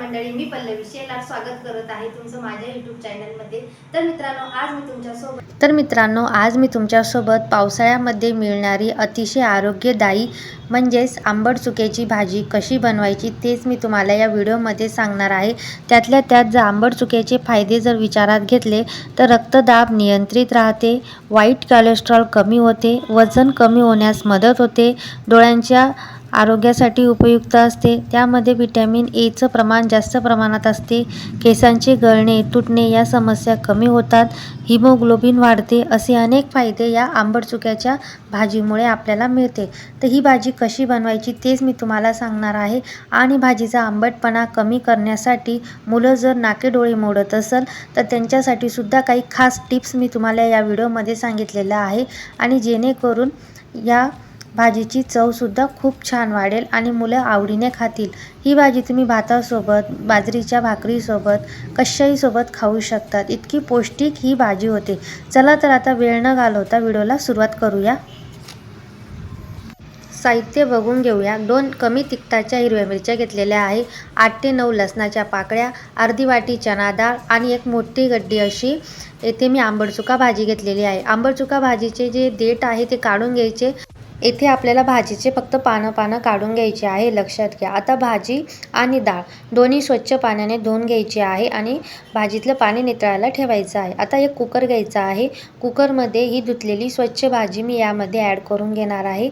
मंडळी मी पल्लवी शेलार स्वागत करत आहे तुमचं माझ्या यूट्यूब चॅनलमध्ये तर मित्रांनो आज मी तुमच्यासोबत तर मित्रांनो आज मी तुमच्यासोबत पावसाळ्यामध्ये मिळणारी अतिशय आरोग्यदायी म्हणजेच आंबट चुक्याची भाजी कशी बनवायची तेच मी तुम्हाला या व्हिडिओमध्ये सांगणार आहे. त्यातल्या त्यात जर आंबट चुक्याचे फायदे जर विचारात घेतले तर रक्तदाब नियंत्रित राहते वाईट कोलेस्ट्रॉल कमी होते वजन कमी होण्यास मदत होते डोळ्यांच्या आरोग्यासाठी उपयुक्त असते. त्यामध्ये व्हिटॅमिन एचं प्रमाण जास्त प्रमाणात असते. केसांचे गळणे तुटणे या समस्या कमी होतात. हिमोग्लोबिन वाढते असे अनेक फायदे या आंबट चुक्याच्या भाजीमुळे आपल्याला मिळते. तर ही भाजी कशी बनवायची तेच मी तुम्हाला सांगणार आहे. आणि भाजीचा आंबटपणा कमी करण्यासाठी मुलं जर नाकेडोळे मोडत असेल तर त्यांच्यासाठी सुद्धा काही खास टिप्स मी तुम्हाला या व्हिडिओमध्ये सांगितलेल्या आहे. आणि जेणेकरून या भाजीची चवसुद्धा खूप छान वाढेल आणि मुलं आवडीने खातील. ही भाजी तुम्ही भातासोबत बाजरीच्या भाकरीसोबत कशाहीसोबत खाऊ शकतात. इतकी पौष्टिक ही भाजी होते. चला तर आता वेळ न घालवता व्हिडिओला सुरुवात करूया. साहित्य बघून घेऊया. दोन कमी तिखटाच्या हिरव्या मिरच्या घेतलेल्या आहे. आठ ते नऊ लसणाच्या पाकळ्या अर्धी वाटी चणा डाळ आणि एक मोठी गड्डी अशी. येथे मी आंबटचुका भाजी घेतलेली आहे. आंबडचुका भाजीचे जे देठ आहे ते काढून घ्यायचे. येथे आपल्याला भाजीचे फक्त पानं पानं काढून घ्यायचे आहे लक्षात घ्या. आता भाजी आणि डाळ दोन्ही स्वच्छ पाण्याने धुवून घ्यायची आहे आणि भाजीतलं पाणी नितळायला ठेवायचं आहे. आता एक कुकर घ्यायचा आहे. कुकरमध्ये ही धुतलेली स्वच्छ भाजी मी यामध्ये ॲड करून घेणार आहे.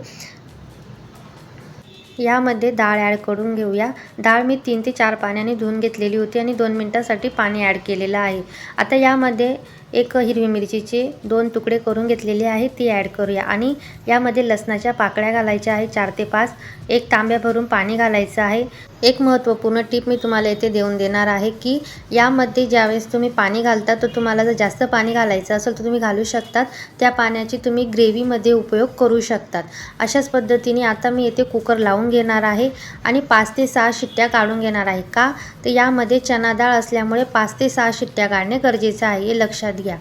यामध्ये डाळ ॲड करून घेऊया. डाळ मी तीन ते चार पाण्याने धुवून घेतलेली होती आणि दोन मिनटासाठी पाणी ॲड केलेलं आहे. आता यामध्ये एक हिरवी मिरचीचे दोन तुकडे करून घेतलेले आहे ती ॲड करूया. आणि यामध्ये लसणाच्या पाकळ्या घालायच्या आहे चार ते पाच. एक तांब्या भरून पाणी घालायचं आहे. एक महत्त्वपूर्ण टीप मी तुम्हाला येथे देऊन देणार आहे की यामध्ये ज्यावेळेस तुम्ही पाणी घालता तर तुम्हाला जर जास्त पाणी घालायचं असेल तर तुम्ही घालू शकतात. त्या पाण्याची तुम्ही ग्रेव्हीमध्ये उपयोग करू शकतात. अशाच पद्धतीने आता मी येथे कुकर लावून घेणार आहे आणि पाच ते सहा शिट्ट्या काढून घेणार आहे. का? तर यामध्ये चना डाळ असल्यामुळे पाच ते सहा शिट्ट्या काढणे गरजेचं आहे हे लक्षात घ्या. घ्या.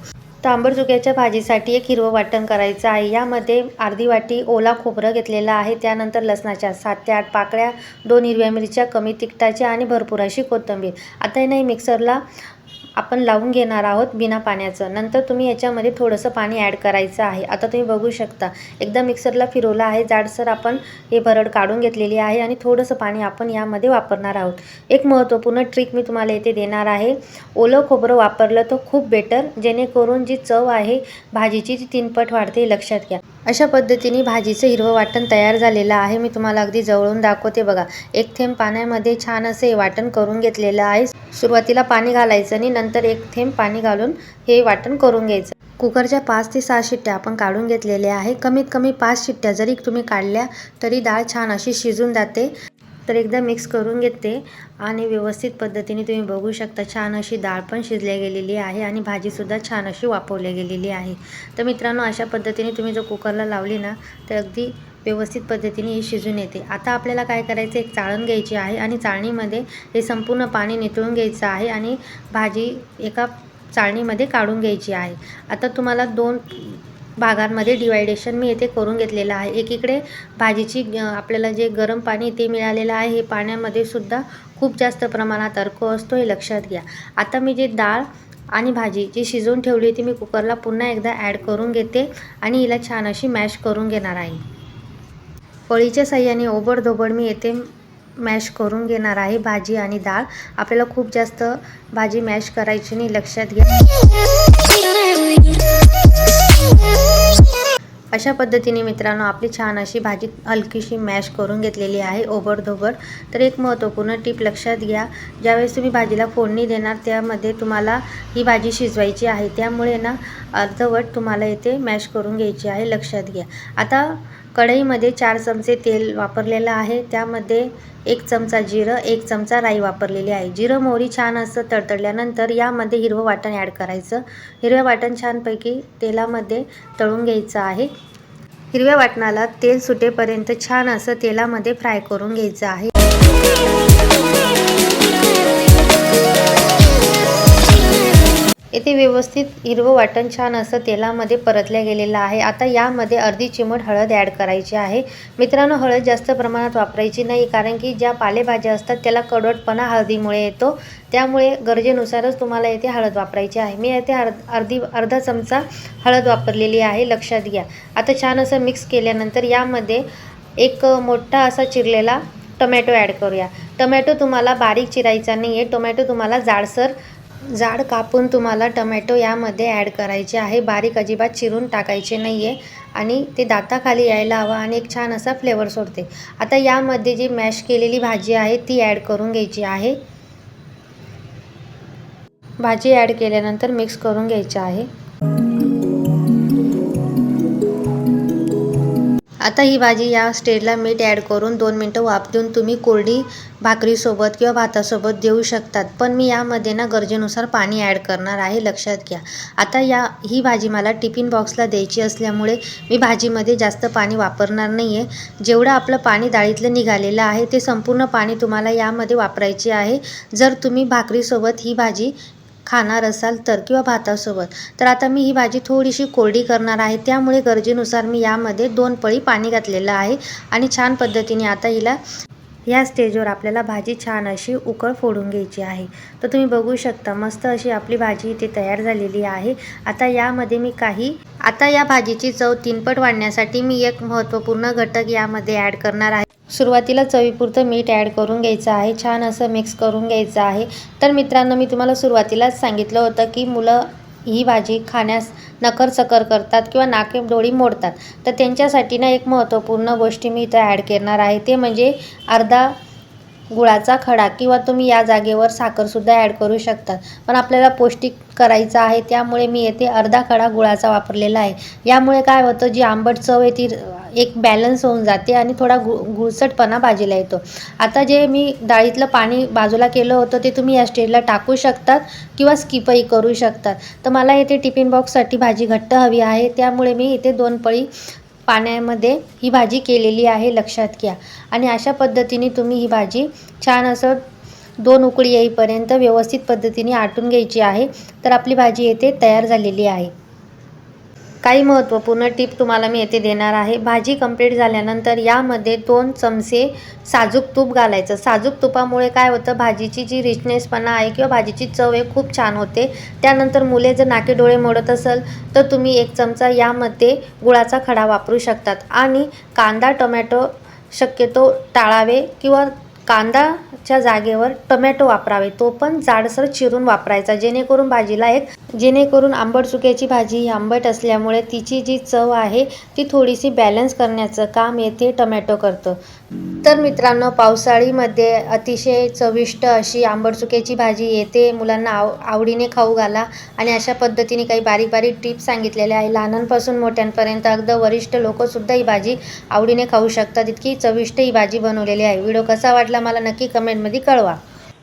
चुक्याच्या भाजीसाठी एक हिरवं वाटण करायचं आहे. यामध्ये अर्धी वाटी ओला खोबरं घेतलेलं आहे. त्यानंतर लसणाच्या सात ते आठ पाकळ्या दोन हिरव्या मिरच्या कमी तिखटाच्या आणि भरपूर अशी कोथिंबीर. आता नाही मिक्सरला आपण लावून घेणार आहोत बिना पाण्याचं. नंतर तुम्ही याच्यामध्ये थोडंसं पाणी ॲड करायचं आहे. आता तुम्ही बघू शकता एकदा मिक्सरला फिरवलं आहे. जाडसर आपण हे भरड काढून घेतलेली आहे आणि थोडंसं पाणी आपण यामध्ये वापरणार आहोत. एक महत्त्वपूर्ण ट्रिक मी तुम्हाला येथे देणार आहे. ओलं खोबरं वापरलं तर खूप बेटर जेणेकरून जी चव आहे भाजीची ती तीनपट वाढते लक्षात घ्या. अशा पद्धतीने भाजीचं हिरवं वाटण तयार झालेलं आहे. मी तुम्हाला अगदी जवळून दाखवते बघा. एक थेंब पाण्यामध्ये छान असे वाटण करून घेतलेलं आहे. सुरुवातीला पाणी घालायचं आणि नंतर एक थेंब पाणी घालून हे वाटण करून घ्यायचं. कुकरच्या पाच ते सहा शिट्ट्या आपण काढून घेतलेल्या आहे. कमीत कमी पाच शिट्ट्या जरी तुम्ही काढल्या तरी डाळ छान अशी शिजून जाते. तर एकदा मिक्स करून घेते आणि व्यवस्थित पद्धतीने तुम्ही बघू शकता छान अशी डाळ पण शिजल्या गेलेली आहे आणि भाजीसुद्धा छान अशी वापरली गेलेली आहे. तर मित्रांनो अशा पद्धतीने तुम्ही जर कुकरला लावली ना तर अगदी व्यवस्थित पद्धतीने ही शिजून येते. आता आपल्याला काय करायचं एक चाळण घ्यायची आहे आणि चाळणीमध्ये हे संपूर्ण पाणी नितळून घ्यायचं आहे आणि भाजी एका चाळणीमध्ये काढून घ्यायची आहे. आता तुम्हाला दोन भागांमध्ये डिवायडेशन मी येथे करून घेतलेलं आहे. एकीकडे भाजीची आपल्याला जे गरम पाणी ते मिळालेलं आहे हे पाण्यामध्ये सुद्धा खूप जास्त प्रमाणात अर्क असतो हे लक्षात घ्या. आता मी जे डाळ आणि भाजी जी शिजवून ठेवली होती मी कुकरला पुन्हा एकदा ॲड करून घेते आणि हिला छान अशी मॅश करून घेणार आहे. पळीच्या साह्याने ओबडधोबड मी येथे मॅश करून घेणार आहे भाजी आणि डाळ. आपल्याला खूप जास्त भाजी मॅश करायची नाही लक्षात घ्या. अशा पद्धतीने मित्रांनो आपली छान अशी भाजी हलकीशी मॅश करून घेतलेली आहे ओबडधोबड तर एक महत्त्वपूर्ण टीप लक्षात घ्या ज्यावेळेस तुम्ही भाजीला फोडणी देणार त्यामध्ये तुम्हाला ही भाजी शिजवायची आहे त्यामुळे ना अर्धवट तुम्हाला इथे मॅश करून घ्यायची आहे लक्षात घ्या. आता कढईमध्ये चार चमचे तेल वापरलेलं आहे. त्यामध्ये एक चमचा जिरं एक चमचा राई वापरलेली आहे. जिरं मोहरी छान असं तडतडल्यानंतर यामध्ये हिरवं वाटण ॲड करायचं. हिरवं वाटण छानपैकी तेलामध्ये तळून घ्यायचं आहे. हिरव्या वाटणाला तेल सुटेपर्यंत छान असं तेलामध्ये फ्राय करून घ्यायचं आहे. इथे व्यवस्थित हिरवं वाटण छान असं तेलामध्ये परतल्या गेलेलं आहे. आता यामध्ये अर्धी चिमट हळद ॲड करायची आहे. मित्रांनो हळद जास्त प्रमाणात वापरायची नाही कारण की ज्या पालेभाज्या असतात त्याला कडवटपणा हळदीमुळे येतो. त्यामुळे गरजेनुसारच तुम्हाला येथे हळद वापरायची आहे. मी येथे अर्ध अर्धी अर्धा चमचा हळद वापरलेली आहे. लक्षात घ्या. आता छान असं मिक्स केल्यानंतर यामध्ये एक मोठा असा चिरलेला टोमॅटो ॲड करूया. टोमॅटो तुम्हाला बारीक चिरायचा नाही आहे टोमॅटो तुम्हाला जाडसर जाड कापून तुम्हाला टमॅटो यामध्ये ॲड करायचे आहे. बारीक अजिबात चिरून टाकायचे नाही आहे आणि ते दाताखाली यायला हवं आणि एक छान असा फ्लेवर सोडते. आता यामध्ये जी मॅश केलेली भाजी आहे ती ॲड करून घ्यायची आहे. भाजी ॲड केल्यानंतर मिक्स करून घ्यायची आहे. आता ही भाजी या स्टेजला मीठ ॲड करून दोन मिनटं वाफ देऊन तुम्ही कोरडी भाकरीसोबत किंवा भातासोबत देऊ शकतात. पण मी यामध्ये ना गरजेनुसार पाणी ॲड करणार आहे लक्षात घ्या. आता या ही भाजी मला टिफिन बॉक्सला द्यायची असल्यामुळे मी भाजीमध्ये जास्त पाणी वापरणार नाही आहे जेवढं आपलं पाणी डाळीतलं निघालेलं आहे ते संपूर्ण पाणी तुम्हाला यामध्ये वापरायचे आहे. जर तुम्ही भाकरीसोबत ही भाजी खाणार असाल तर किंवा भातासोबत. तर आता मी ही भाजी थोडीशी कोरडी करणार आहे. त्यामुळे गरजेनुसार मी यामध्ये दोन पळी पाणी घातलेलं आहे आणि छान पद्धतीने आता हिला या स्टेजवर आपल्याला भाजी छान अशी उकळ फोडून घ्यायची आहे. तर तुम्ही बघू शकता मस्त अशी आपली भाजी इथे तयार झालेली आहे. आता यामध्ये मी काही आता या भाजीची चव तीनपट वाढण्यासाठी मी एक महत्त्वपूर्ण घटक यामध्ये ॲड करणार आहे. सुरुवातीला चवीपुरतं मीठ ॲड करून घ्यायचं आहे. छान असं मिक्स करून घ्यायचं आहे. तर मित्रांनो मी तुम्हाला सुरुवातीलाच सांगितलं होतं की मुलं ही भाजी खाण्यास नकर चकर करतात किंवा नाके डोळी मोडतात. तर त्यांच्यासाठी ना एक महत्त्वपूर्ण गोष्टी मी इथं ॲड करणार आहे. ते म्हणजे अर्धा गुळाचा खडा किंवा तुम्ही या जागेवर साखरसुद्धा ॲड करू शकतात. पण आपल्याला पौष्टिक करायचं आहे त्यामुळे मी येथे अर्धा खडा गुळाचा वापरलेला आहे. यामुळे काय होतं जी आंबट चव आहे ती एक बॅलन्स होऊन जाते आणि थोडा गु गुळसटपणा भाजीला येतो. आता जे मी डाळीतलं पाणी बाजूला केलं होतं ते तुम्ही या स्टेजला टाकू शकतात किंवा स्किपही करू शकतात. तर मला येथे टिफिन बॉक्ससाठी भाजी घट्ट हवी आहे त्यामुळे मी इथे दोन पळी पाण्यामध्ये ही भाजी केलेली आहे लक्षात घ्या. आणि अशा पद्धतीने तुम्ही ही भाजी छान असं दोन उकळी येईपर्यंत व्यवस्थित पद्धतीने आटून घ्यायची आहे. तर आपली भाजी येथे तयार झालेली आहे. काही महत्त्वपूर्ण टीप तुम्हाला मी येथे देणार आहे. भाजी कंप्लीट झाल्यानंतर यामध्ये दोन चमचे साजूक तूप घालायचं. साजूक तुपामुळे काय होतं? भाजीची जी रिचनेसपणा आहे किंवा भाजीची चव आहे खूप छान होते. त्यानंतर मुले जर नाके डोळे मोडत असेल तर तुम्ही एक चमचा यामध्ये गुळाचा खडा वापरू शकतात. आणि कांदा टोमॅटो शक्यतो टाळावे किंवा कांदाच्या जागेवर टोमॅटो वापरावे. तो पण जाडसर चिरून वापरायचा. जेणेकरून भाजीला एक जेणेकरून आंबट चुक्याची भाजी ही आंबट असल्यामुळे तिची जी चव आहे ती थोडीशी बॅलन्स करण्याचं काम येथे टोमॅटो करतं. तर मित्रांनो पावसाळीमध्ये अतिशय चविष्ट अशी आंबट चुक्याची भाजी येते मुलांना आव आवडीने खाऊ घाला आणि अशा पद्धतीने काही बारीक बारीक टिप्स सांगितलेल्या आहे. लहानांपासून मोठ्यांपर्यंत अगदी वरिष्ठ लोकसुद्धा ही भाजी आवडीने खाऊ शकतात. इतकी चविष्ट ही भाजी बनवलेली आहे. व्हिडिओ कसा वाटला वाटला मला नक्की कमेंटमध्ये कळवा.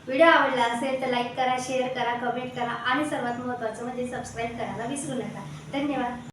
व्हिडिओ आवडला असेल तर लाईक करा शेअर करा कमेंट करा आणि सर्वात महत्त्वाचं म्हणजे सबस्क्राईब करायला विसरू नका. धन्यवाद.